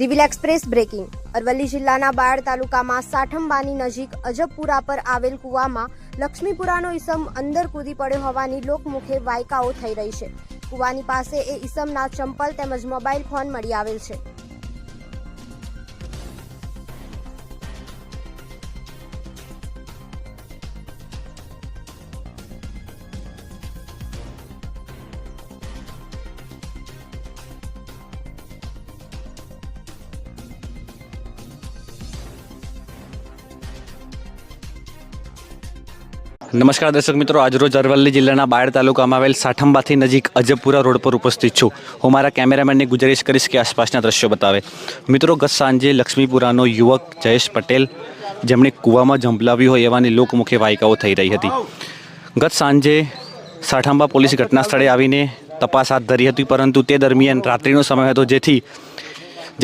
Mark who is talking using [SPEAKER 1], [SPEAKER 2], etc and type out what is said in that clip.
[SPEAKER 1] દિવિલ express breaking. Aravalli જિલ્લાના બાયડ તાલુકામાં સાઠંબાની નજીક અજબપુરા પર આવેલ કુવામાં લક્ષ્મીપુરાનો ઈસમ અંદર કૂદી પડ્યો હોવાની લોકમુખે વાયકાઓ થઈ રહી છે. કુવાની પાસે એ ઈસમના ચંપલ તેમજ મોબાઈલ ફોન મળી આવેલ છે.
[SPEAKER 2] નમસ્કાર દર્શક મિત્રો આજરોજ અરવલ્લી જિલ્લાના બાયડ તાલુકામાં આવેલ સાઠંબાથી નજીક અજબપુરા રોડ પર ઉપસ્થિત છું. હું મારા કેમેરામેનને ગુજારિશ કરીશ કે આસપાસના દ્રશ્યો બતાવે. મિત્રો, ગત સાંજે લક્ષ્મીપુરાનો યુવક જયેશ પટેલ, જેમણે કૂવામાં ઝંપલાવ્યું હોય એવાની લોકમુખે વાયકાઓ થઈ રહી હતી. ગત સાંજે સાઠંબા પોલીસ ઘટના સ્થળે આવીને તપાસ હાથ ધરી હતી, પરંતુ તે દરમિયાન રાત્રિનો સમય હતો, જેથી